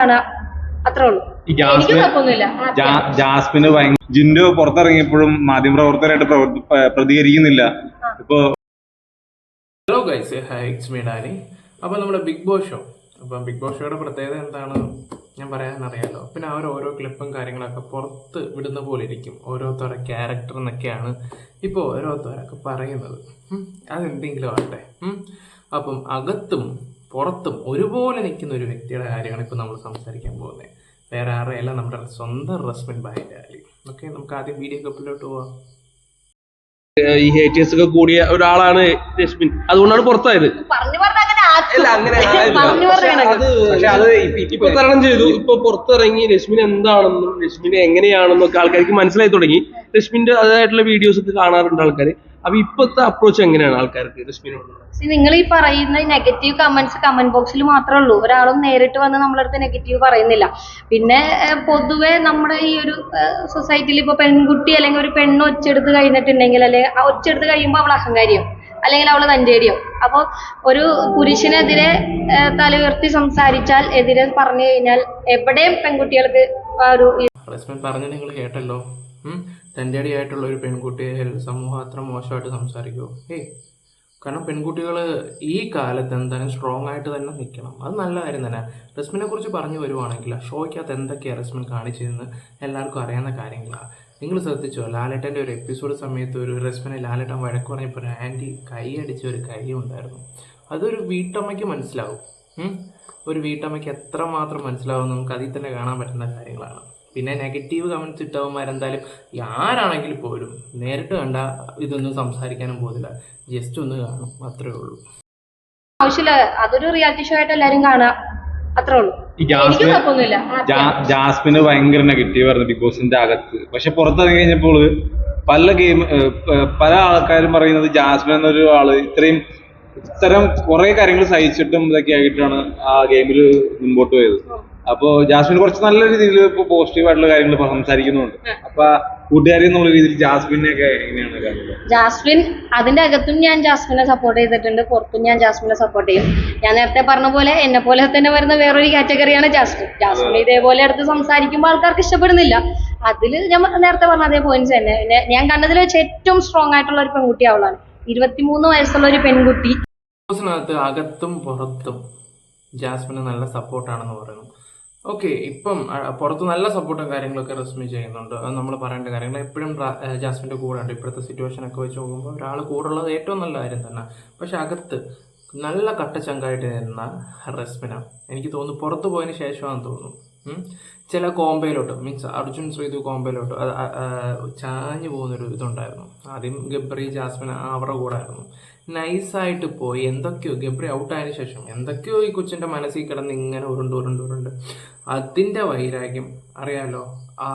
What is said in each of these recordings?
കാണുക അത്രേ ഉള്ളൂ. ഈ എനിക്ക് ജാസ്മിൻ കുഴപ്പമൊന്നുമില്ല. ജാ- ജാസ്മിന് ഭയങ്കര ജിൻഡോ പുറത്തിറങ്ങിയപ്പോഴും മാധ്യമപ്രവർത്തകരായിട്ട് പ്രതികരിക്കുന്നില്ല. ഇപ്പൊ hello guys hi it's me Dani അപ്പോൾ നമ്മുടെ ബിഗ് ബോസ് ഷോ അപ്പം ബിഗ് ബോസ് ഷോയുടെ പ്രത്യേകത എന്താണ്? ഞാൻ പറയാനറിയാലോ. പിന്നെ അവർ ഓരോ ക്ലിപ്പും കാര്യങ്ങളൊക്കെ പുറത്ത് വിടുന്ന പോലെ ഇരിക്കും. ഓരോരുത്തരുടെ ക്യാരക്ടർ എന്നൊക്കെയാണ് ഇപ്പോൾ ഓരോരുത്തരൊക്കെ പറയുന്നത്. ഉം. അതെന്തെങ്കിലും ആവട്ടെ. ഉം. അപ്പം അകത്തും പുറത്തും ഒരുപോലെ നിൽക്കുന്ന ഒരു വ്യക്തിയുടെ കാര്യമാണ് ഇപ്പോൾ നമ്മൾ സംസാരിക്കാൻ പോകുന്നത്. വേറെ ആരെയല്ല നമ്മുടെ സ്വന്തം റസ്മിൻ ബായിന്റെ കാര്യം ഓക്കെ നമുക്ക് ആദ്യം വീഡിയോ കപ്പിലോട്ട് പോവാം ഈ ഹേറ്റേഴ്സ് ഒക്കെ കൂടിയ ഒരാളാണ് രശ്മിൻ. അതുകൊണ്ടാണ് പുറത്തായത്. പറഞ്ഞു പറഞ്ഞ അങ്ങനെ ആക്കും. അല്ല അങ്ങനെ പറഞ്ഞു പക്ഷെ പറഞ്ഞ പക്ഷെ അത് ഇപ്പൊ തരണം ചെയ്തു. ഇപ്പൊ പുറത്തിറങ്ങി രശ്മിൻ എന്താണെന്നും രശ്മിൻ എങ്ങനെയാണെന്നും ഒക്കെ ആൾക്കാർക്ക് മനസ്സിലായി തുടങ്ങി. രശ്മിന്റെ അതായിട്ടുള്ള വീഡിയോസ് ഒക്കെ കാണാറുണ്ട് ആൾക്കാർ അപ്പൊ ഇപ്പത്തെ അപ്രോച്ച് എങ്ങനെയാണ് ആൾക്കാർക്ക് രശ്മിനോട്? നിങ്ങൾ ഈ പറയുന്ന നെഗറ്റീവ് കമന്റ്സ് കമന്റ് ബോക്സിൽ മാത്രമേ ഉള്ളൂ. ഒരാളും നേരിട്ട് വന്ന് നമ്മളെ അടുത്ത് നെഗറ്റീവ് പറയുന്നില്ല. പിന്നെ പൊതുവെ നമ്മുടെ ഈ ഒരു സൊസൈറ്റിയിൽ ഇപ്പൊ പെൺകുട്ടി അല്ലെങ്കിൽ ഒരു പെണ്ണ് ഒച്ചെടുത്ത് കഴിഞ്ഞിട്ടുണ്ടെങ്കിൽ അല്ലെങ്കിൽ ആ ഒച്ചെടുത്ത് കഴിയുമ്പോൾ അവൾ അഹങ്കാരിയോ? അല്ലെങ്കിൽ അവൾ തഞ്ചേടിയോ അപ്പോൾ ഒരു പുരുഷനെതിരെ ഏഹ്, തല ഉയർത്തി സംസാരിച്ചാൽ എതിരെ പറഞ്ഞു കഴിഞ്ഞാൽ എവിടെയും പെൺകുട്ടികൾക്ക് ആ ഒരു പറഞ്ഞ നിങ്ങൾ കേട്ടല്ലോ. തന്റെ അടിയായിട്ടുള്ള ഒരു പെൺകുട്ടിയെ സമൂഹം അത്ര മോശമായിട്ട് സംസാരിക്കുമോ ഏയ് കാരണം പെൺകുട്ടികൾ ഈ കാലത്ത് എന്തായാലും സ്ട്രോങ് ആയിട്ട് തന്നെ നിൽക്കണം അത് നല്ല കാര്യം തന്നെ. റസ്മിനെ കുറിച്ച് പറഞ്ഞു വരുവാണെങ്കിൽ ഷോയ്ക്കകത്ത് എന്തൊക്കെയാണ് റസ്മിൻ കാണിച്ചതെന്ന് എല്ലാവർക്കും അറിയാവുന്ന കാര്യങ്ങളാണ് നിങ്ങൾ ശ്രദ്ധിച്ചോ ലാലേട്ടന്റെ ഒരു എപ്പിസോഡ് സമയത്ത് ഒരു റസ്മിനെ ലാലേട്ടൻ വഴക്ക് പറഞ്ഞപ്പോൾ ഒരു ആന്റി കൈ അടിച്ച ഒരു കൈ ഉണ്ടായിരുന്നു. അതൊരു വീട്ടമ്മയ്ക്ക് മനസ്സിലാവും. ഒരു വീട്ടമ്മയ്ക്ക് എത്രമാത്രം മനസ്സിലാവും? നമുക്ക് അതിൽ തന്നെ കാണാൻ പറ്റുന്ന കാര്യങ്ങളാണ്. പിന്നെ നെഗറ്റീവ് കമൻസ് ഇട്ടവന്മാരെന്തായാലും ആരാണെങ്കിൽ പോലും നേരിട്ട് കണ്ട ഇതൊന്നും സംസാരിക്കാനും പോകുന്നില്ല. ജസ്റ്റ് ഒന്ന് കാണും അത്രേ ഉള്ളൂ. ആവശ്യമില്ല അതൊരു റിയാലിറ്റി ഷോ ആയിട്ട് എല്ലാരും കാണാം. അത്രേ ഉള്ളൂ. ജാസ്മിന് ഭയങ്കര നെഗറ്റീവ് ആയിരുന്നു ബിഗ് ബോസിന്റെ അകത്ത്. പക്ഷെ പുറത്തിറങ്ങി കഴിഞ്ഞപ്പോൾ പല ഗെയിം പല ആൾക്കാരും പറയുന്നത് ജാസ്മിൻ എന്നൊരു ആൾ ഇത്രയും ഇത്തരം കുറെ കാര്യങ്ങൾ സഹിച്ചിട്ടും ഇതൊക്കെ ആയിട്ടാണ് ആ ഗെയിമിൽ മുമ്പോട്ട് പോയത്. അപ്പോ ജാസ്മിൻ കുറച്ച് നല്ല രീതിയിൽ ഇപ്പൊ പോസിറ്റീവ് ആയിട്ടുള്ള കാര്യങ്ങൾ ഇപ്പൊ സംസാരിക്കുന്നുണ്ട്. അപ്പൊ കൂട്ടുകാരി എന്നുള്ള രീതിയിൽ ജാസ്മിനെ ഒക്കെ എങ്ങനെയാണ് കാണുന്നത്? ജാസ്മിൻ അതിന്റെ അകത്തും ഞാൻ ജാസ്മിനെ സപ്പോർട്ട് ചെയ്തിട്ടുണ്ട്. പുറത്തും ഞാൻ ജാസ്മിനെ സപ്പോർട്ട് ചെയ്യും. ഞാൻ നേരത്തെ പറഞ്ഞ പോലെ എന്നെ പോലെ തന്നെ വരുന്ന വേറൊരു കാറ്റഗറിയാണ് ജാസ്മിൻ. ജാസ്മിൻ ഇതേപോലെ എടുത്ത് സംസാരിക്കുമ്പോൾ ആൾക്കാർക്ക് ഇഷ്ടപ്പെടുന്നില്ല. അതിൽ ഞാൻ നേരത്തെ പറഞ്ഞ അതേ പോയിന്റ്സ് തന്നെ. ഞാൻ കണ്ടതിൽ വെച്ച് ഏറ്റവും സ്ട്രോങ് ആയിട്ടുള്ള ഒരു പെൺകുട്ടി അവളാണ്. ഇരുപത്തിമൂന്ന് വയസ്സുള്ള ഒരു പെൺകുട്ടി. അകത്തും പുറത്തും ജാസ്മിന് നല്ല സപ്പോർട്ടാണെന്ന് പറയുന്നു. ഓക്കെ ഇപ്പം പുറത്ത് നല്ല സപ്പോർട്ടും കാര്യങ്ങളൊക്കെ റസ്മി ചെയ്യുന്നുണ്ട്. അത് നമ്മൾ പറയേണ്ട കാര്യങ്ങൾ എപ്പോഴും ജാസ്മിന്റെ കൂടെ ഉണ്ട് ഇപ്പോഴത്തെ സിറ്റുവേഷൻ ഒക്കെ വെച്ച് നോക്കുമ്പോൾ ഒരാൾ കൂടെ ഉള്ളത് ഏറ്റവും നല്ല കാര്യം തന്നെ. പക്ഷെ അകത്ത് നല്ല കട്ടച്ചങ്കായിട്ട് നിന്ന റസ്മിന. എനിക്ക് തോന്നുന്നു പുറത്ത് പോയതിന് ശേഷമാണെന്ന് തോന്നുന്നു. ചില കോമ്പയിലോട്ട് മീൻസ് അർജുൻ ശ്രീതു കോമ്പയിലോട്ട് ചാഞ്ഞു പോകുന്നൊരു ഇതുണ്ടായിരുന്നു. ആദ്യം ഗബ്രി ജാസ്മിൻ അവരുടെ കൂടെ ആയിരുന്നു. നൈസായിട്ട് പോയി. എന്തൊക്കെയോ ഗബ്രി ഔട്ടായതിനു ശേഷം എന്തൊക്കെയോ ഈ കൊച്ചിന്റെ മനസ്സിൽ കിടന്ന് ഇങ്ങനെ ഉരുണ്ട് ഉരുണ്ട് ഉരുണ്ട്. അതിന്റെ വൈരാഗ്യം അറിയാമല്ലോ ആ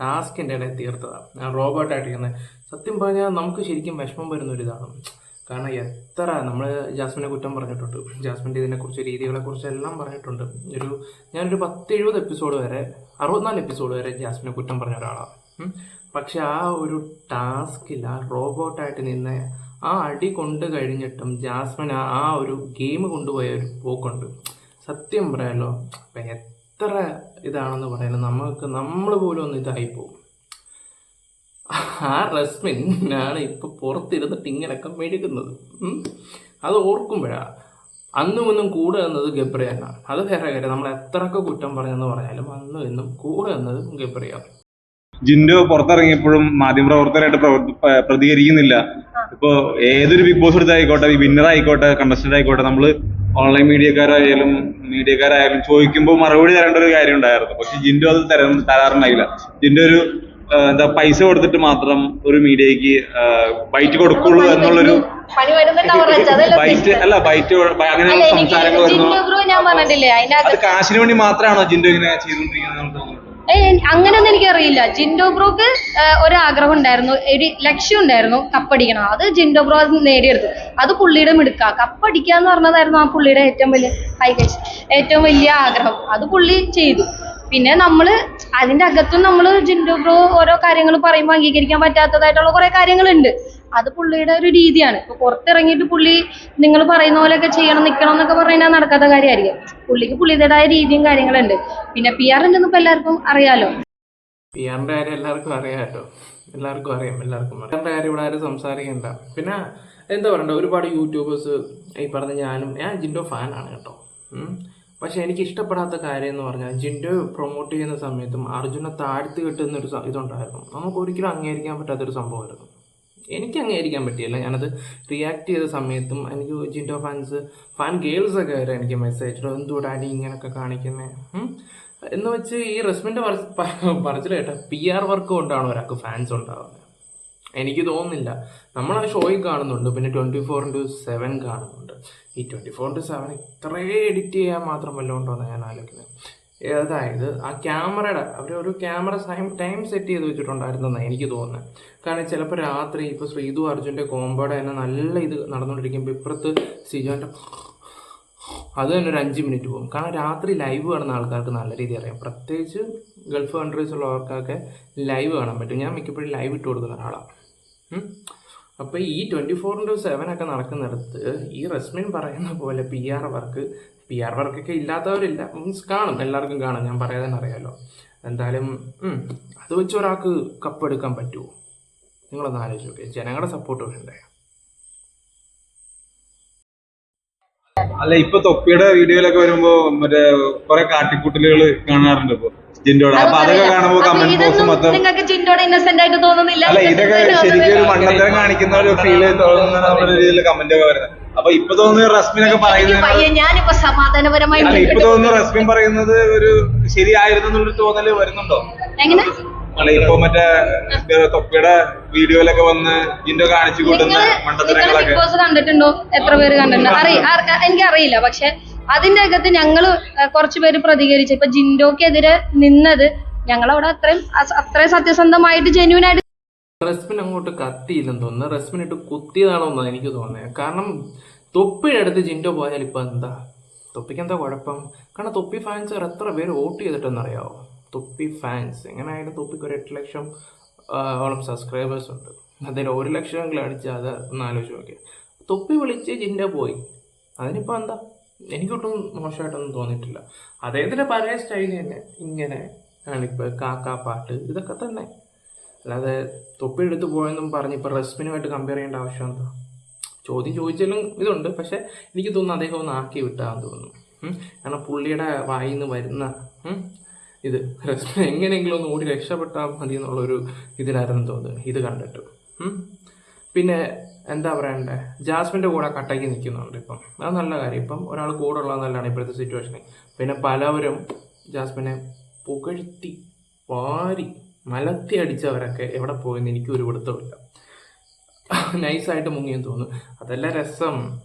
ടാസ്കിന്റെ ഇടയിൽ തീർത്തതാണ് ഞാൻ റോബോട്ടായിട്ടിരിക്കുന്നത് സത്യം പറഞ്ഞാൽ നമുക്ക് ശരിക്കും വിഷമം വരുന്ന ഒരു ഇതാണ് കാരണം എത്ര നമ്മൾ ജാസ്മിനെ കുറ്റം പറഞ്ഞിട്ടുണ്ട്. ജാസ്മിന്റെ ഇതിനെക്കുറിച്ച് രീതികളെക്കുറിച്ച് എല്ലാം പറഞ്ഞിട്ടുണ്ട്. ഒരു ഞാനൊരു പത്ത് എഴുപത് എപ്പിസോഡ് വരെ അറുപത്തിനാല് എപ്പിസോഡ് വരെ ജാസ്മിനെ കുറ്റം പറഞ്ഞ ഒരാളാണ്. പക്ഷെ ആ ഒരു ടാസ്കിൽ ആ റോബോട്ടായിട്ട് നിന്ന ആ അടി കൊണ്ട് കഴിഞ്ഞിട്ടും ജാസ്മിൻ ആ ഒരു ഗെയിം കൊണ്ടുപോയ ഒരു പോക്കുണ്ട്. സത്യം പറയാലോ അപ്പം എത്ര ഇതാണെന്ന് പറയുന്നത് നമുക്ക് നമ്മൾ പോലും ഒന്ന് പോകും ആ റസ്മിൻ ആണ് ഇപ്പം പുറത്തിരുന്നിട്ട് ഇങ്ങനെയൊക്കെ മെഴുകുന്നത്. അത് ഓർക്കുമ്പോഴാണ് അന്നും ഇന്നും കൂടെ എന്നത് ഗബ്രിയാണ് അത് വേറെ കാര്യം നമ്മൾ എത്രയൊക്കെ കുറ്റം പറഞ്ഞെന്ന് പറഞ്ഞാലും അന്നും ഇന്നും കൂടെ എന്നത് ഗബ്രിയാണ് ജിൻഡോ പുറത്തിറങ്ങിയപ്പോഴും മാധ്യമപ്രവർത്തകരായിട്ട് പ്രവർ- പ്രതികരിക്കുന്നില്ല. ഇപ്പോ ഏതൊരു ബിഗ് ബോസ് എടുത്തായിക്കോട്ടെ വിന്നർ ആയിക്കോട്ടെ കണ്ടസ്റ്റന്റ് ആയിക്കോട്ടെ നമ്മൾ ഓൺലൈൻ മീഡിയക്കാരായാലും മീഡിയക്കാരായാലും ചോദിക്കുമ്പോൾ മറുപടി തരേണ്ട ഒരു കാര്യം ഉണ്ടായിരുന്നു. പക്ഷെ ജിൻഡോ അത് തരാൻ തരാറുണ്ടായില്ല. ജിൻഡോ ഒരു എന്താ പൈസ കൊടുത്തിട്ട് മാത്രം ഒരു മീഡിയക്ക് ബൈറ്റ് കൊടുക്കുള്ളൂ എന്നുള്ളൊരു ബൈറ്റ് അല്ല ബൈറ്റ് അങ്ങനെയുള്ള സംസാരങ്ങൾ വരുന്നു. അത് കാശിന് വേണ്ടി മാത്രമാണോ ജിൻഡോ ഇങ്ങനെ ചെയ്തുകൊണ്ടിരിക്കുന്നത് നമുക്ക് ഏയ് അങ്ങനെയൊന്നും എനിക്കറിയില്ല. ജിൻഡോ ബ്രോക്ക് ഒരു ആഗ്രഹം ഉണ്ടായിരുന്നു. ഒരു ലക്ഷ്യം ഉണ്ടായിരുന്നു കപ്പടിക്കണം. അത് ജിൻഡോ ബ്രോ അത് നേടിയെടുത്തു. അത് പുള്ളിയുടെ മിടുക്ക. കപ്പടിക്കുക എന്ന് പറഞ്ഞതായിരുന്നു ആ പുള്ളിയുടെ ഏറ്റവും വലിയ ഹൈ ഏറ്റവും വലിയ ആഗ്രഹം. അത് പുള്ളി ചെയ്തു. പിന്നെ നമ്മൾ അതിന്റെ അകത്തും നമ്മൾ ജിൻഡോ ബ്രോ ഓരോ കാര്യങ്ങൾ പറയുമ്പോൾ അംഗീകരിക്കാൻ പറ്റാത്തതായിട്ടുള്ള കുറേ കാര്യങ്ങളുണ്ട്. അത് പുള്ളിയുടെ ഒരു രീതിയാണ്. ഇപ്പൊ പുറത്തിറങ്ങിയിട്ട് പുള്ളി നിങ്ങൾ പറയുന്ന പോലെയൊക്കെ ചെയ്യണം നിൽക്കണം എന്നൊക്കെ പറഞ്ഞാൽ നടക്കാത്ത കാര്യമായിരിക്കും. പുള്ളിക്ക് പുള്ളിയുടേതായ രീതിയും കാര്യങ്ങളുണ്ട്. പിന്നെ പി ആർ ഉണ്ടെന്ന് ഇപ്പൊ എല്ലാവർക്കും അറിയാലോ? പി ആറിന്റെ കാര്യം എല്ലാവർക്കും അറിയാം കേട്ടോ. എല്ലാവർക്കും അറിയാം എല്ലാവർക്കും അറിയാം. കാര്യം ഇവിടെ ആരും സംസാരിക്കണ്ട. പിന്നെ എന്താ പറയണ്ട ഒരുപാട് യൂട്യൂബേഴ്സ് ഈ പറഞ്ഞ ഞാനും ഞാൻ ജിൻഡോ ഫാനാണ് കേട്ടോ. പക്ഷെ എനിക്ക് ഇഷ്ടപ്പെടാത്ത കാര്യം എന്ന് പറഞ്ഞാൽ ജിൻഡോ പ്രൊമോട്ട് ചെയ്യുന്ന സമയത്തും അർജുനെ താഴ്ത്തി കിട്ടുന്ന ഒരു ഇതുണ്ടായിരുന്നു. നമുക്ക് ഒരിക്കലും അംഗീകരിക്കാൻ പറ്റാത്തൊരു സംഭവമായിരുന്നു. എനിക്ക് അങ്ങനെ അംഗീകരിക്കാൻ പറ്റിയില്ല. ഞാനത് റിയാക്ട് ചെയ്ത സമയത്തും എനിക്ക് ജിൻഡോ ഫാൻസ് ഫാൻ ഗേൾസ് ഒക്കെ വരെ എനിക്ക് മെസ്സേജ് എന്തുകൂടെ അടി ഇങ്ങനെയൊക്കെ കാണിക്കുന്നത് എന്ന് വെച്ച് ഈ റെസ്മിന്റെ പറച്ചിൽ കേട്ട പി ആർ വർക്ക് കൊണ്ടാണ് ഒരാൾക്ക് ഫാൻസ് ഉണ്ടാവുന്നത് എനിക്ക് തോന്നുന്നില്ല. നമ്മൾ ആ ഷോയിൽ കാണുന്നുണ്ട്. പിന്നെ ട്വന്റി ഫോർ ഇന്റു സെവൻ കാണുന്നുണ്ട്. ഈ ട്വന്റി ഫോർ ഇന്റു സെവൻ ഇത്രയും എഡിറ്റ് ചെയ്യാൻ മാത്രം വല്ലതും ഉണ്ടോ എന്ന് ഞാൻ ആലോചിക്കുന്നത് അതായത് ആ ക്യാമറയുടെ അവർ ഒരു ക്യാമറ ടൈം സെറ്റ് ചെയ്ത് വെച്ചിട്ടുണ്ടായിരുന്നെന്നാണ് എനിക്ക് തോന്നുന്നത് കാരണം ചിലപ്പോൾ രാത്രി ഇപ്പോൾ ശ്രീതു അർജുന്റെ കോമ്പോടെ തന്നെ നല്ല ഇത് നടന്നുകൊണ്ടിരിക്കുമ്പോൾ ഇപ്പുറത്ത് സിജോന്റെ അത് തന്നെ ഒരു അഞ്ച് മിനിറ്റ് പോകും. കാരണം രാത്രി ലൈവ് കാണുന്ന ആൾക്കാർക്ക് നല്ല രീതിയിൽ അറിയാം. പ്രത്യേകിച്ച് ഗൾഫ് കൺട്രീസ് ഉള്ളവർക്കൊക്കെ ലൈവ് കാണാൻ പറ്റും. ഞാൻ മിക്കപ്പോഴും ലൈവ് ഇട്ട് കൊടുക്കുന്ന ഒരാളാണ് അപ്പോൾ ഈ ട്വന്റി ഫോർ ഇന്റു സെവൻ ഒക്കെ നടക്കുന്നിടത്ത് ഈ റസ്മിൻ പറയുന്ന പോലെ P R work P R വർക്കൊക്കെ ഇല്ലാത്തവരില്ല. മീൻസ് കാണും. എല്ലാവർക്കും കാണും. ഞാൻ പറയാതെ തന്നെ അറിയാലോ. എന്തായാലും അത് വെച്ച് ഒരാൾക്ക് കപ്പ് എടുക്കാൻ പറ്റുമോ നിങ്ങളൊന്ന് ആലോചിച്ച് നോക്കി. ജനങ്ങളുടെ സപ്പോർട്ട് വേണ്ടേ അല്ല ഇപ്പൊ തൊപ്പിയുടെ വീഡിയോയിലൊക്കെ വരുമ്പോ മറ്റേ കൊറേ കാട്ടിക്കൂട്ടലുകൾ കാണാറുണ്ട് ഇപ്പൊ. ജിൻഡോടെ. അപ്പൊ അതൊക്കെ കാണുമ്പോ കമന്റ് ബോക്സ് മൊത്തം നിങ്ങൾക്ക് ജിൻഡോടെ ഇന്നസെന്റ് ആയിട്ട് തോന്നുന്നില്ല. അല്ല ഇതൊക്കെ ശരിക്കും ഒരു മണ്ണത്തരം കാണിക്കുന്ന ഒരു ഫീൽ തോന്നുന്ന രീതിയിൽ കമന്റ് ഒക്കെ വരുന്നത്. അപ്പൊ ഇപ്പൊ തോന്നുന്നു റസ്മിനൊക്കെ പറയുന്നത് ഞാനിപ്പോ സമാധാനപരമായി ഇപ്പൊ തോന്നുന്നു റസ്മിൻ പറയുന്നത് ഒരു ശരിയായിരുന്നു എന്നൊരു തോന്നൽ വരുന്നുണ്ടോ? എങ്ങനെ? അല്ല ഇപ്പൊ മറ്റേ തൊപ്പിയുടെ വീഡിയോയിലൊക്കെ വന്ന് ജിൻഡോ കാണിച്ചു കൂട്ടുന്ന മണ്ടത്തരങ്ങളൊക്കെ കണ്ടിട്ടുണ്ടോ? എത്ര പേര് കണ്ടിട്ടുണ്ടോ? എനിക്ക് അറിയില്ല പക്ഷെ അതിന്റെ അകത്ത് ഞങ്ങൾ കുറച്ചുപേര് പ്രതികരിച്ചു. ഇപ്പൊ ജിൻഡോക്കെതിരെ നിന്നത് ഞങ്ങളവിടെ അത്രയും അത്രയും സത്യസന്ധമായിട്ട് ജെന്യൂൻ ആയിട്ട് റെസ്മിൻ അങ്ങോട്ട് കത്തിയില്ലെന്ന് തോന്നുന്നു. റെസ്മിൻ ഇട്ട് കുത്തിയതാണോ എന്നാണ് എനിക്ക് തോന്നുന്നത് കാരണം തൊപ്പിയുടെ അടുത്ത് ജിൻഡോ പോയാൽ ഇപ്പം എന്താ? തൊപ്പിക്ക് എന്താ കുഴപ്പം? കാരണം തൊപ്പി ഫാൻസ് എത്ര പേര് വോട്ട് ചെയ്തിട്ടെന്നറിയാവോ? തൊപ്പി ഫാൻസ് എങ്ങനെയായാലും തൊപ്പിക്ക് ഒരു എട്ട് ലക്ഷം ഓളം സബ്സ്ക്രൈബേഴ്സ് ഉണ്ട്. അതിൽ ഒരു ലക്ഷമെങ്കിലും അടിച്ച് അത് ഒന്ന് ആലോചിച്ച് നോക്കി. തൊപ്പി വിളിച്ച് ജിൻഡ പോയി. അതിനിപ്പോൾ എന്താ? എനിക്കൊട്ടും മോശമായിട്ടൊന്നും തോന്നിയിട്ടില്ല. അദ്ദേഹത്തിന്റെ പഴയ സ്റ്റൈൽ തന്നെ. ഇങ്ങനെ ആണിപ്പോൾ കാക്കാ പാട്ട് ഇതൊക്കെ തന്നെ. അല്ലാതെ തൊപ്പി എടുത്ത് പോയെന്നും പറഞ്ഞ് ഇപ്പോൾ റെസ്മിനുമായിട്ട് കമ്പയർ ചെയ്യേണ്ട ആവശ്യം എന്താ? ചോദ്യം ചോദിച്ചാലും ഇതുണ്ട്. പക്ഷേ എനിക്ക് തോന്നുന്നു അദ്ദേഹം ഒന്ന് ആക്കി വിട്ടാന്ന് തോന്നുന്നു. കാരണം പുള്ളിയുടെ വായിൽ നിന്ന് വരുന്ന ഇത് റെസ്മിൻ എങ്ങനെയെങ്കിലും ഒന്ന് ഓടി രക്ഷപ്പെട്ടാൽ മതി എന്നുള്ളൊരു ഇതിലായിരുന്നു തോന്നുന്നു ഇത് കണ്ടിട്ട്. പിന്നെ എന്താ പറയണ്ടേ? ജാസ്മിന്റെ കൂടെ കട്ടയ്ക്ക് നിൽക്കുന്നുണ്ട് ഇപ്പം. അത് നല്ല കാര്യം. ഇപ്പം ഒരാൾ കൂടെ ഉള്ളത് നല്ലതാണ് ഇപ്പോഴത്തെ സിറ്റുവേഷനിൽ പിന്നെ പലവരും ജാസ്മിനെ പുകഴ്ത്തി വാരി മലത്തി അടിച്ചവരൊക്കെ എവിടെ പോയെന്ന് എനിക്ക് ഒരു പിടുത്തമില്ല നൈസായിട്ട് മുങ്ങിയെന്ന് തോന്നുന്നു. അതല്ല രസം.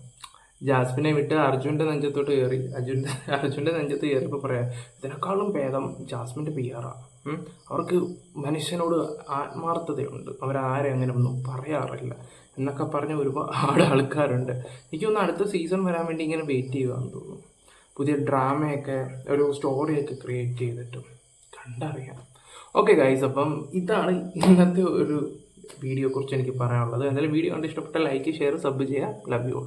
ജാസ്മിനെ വിട്ട് അർജുന്റെ നെഞ്ചത്തോട്ട് കയറി. അർജുന്റെ അർജുന്റെ നെഞ്ചത്ത് കയറിയപ്പോൾ പറയാം ഇതിനേക്കാളും ഭേദം ജാസ്മിന്റെ പി ആറാണ് അവർക്ക് മനുഷ്യനോട് ആത്മാർത്ഥതയുണ്ട്. അവരാരെ അങ്ങനെ ഒന്നും പറയാറില്ല. എന്നൊക്കെ പറഞ്ഞ ഒരുപാട് ആൾക്കാരുണ്ട്. എനിക്കൊന്ന് അടുത്ത സീസൺ വരാൻ വേണ്ടി ഇങ്ങനെ വെയിറ്റ് ചെയ്യുകയെന്ന് തോന്നുന്നു. പുതിയ ഡ്രാമയൊക്കെ ഒരു സ്റ്റോറിയൊക്കെ ക്രിയേറ്റ് ചെയ്തിട്ട് കണ്ടറിയാം. ഓക്കെ ഗൈസ് അപ്പം ഇതാണ് ഇന്നത്തെ ഒരു വീഡിയോ കുറിച്ച് എനിക്ക് പറയാനുള്ളത്. എന്തായാലും വീഡിയോ കണ്ട് ഇഷ്ടപ്പെട്ട ലൈക്ക് ഷെയർ സബ് ചെയ്യുക. Love you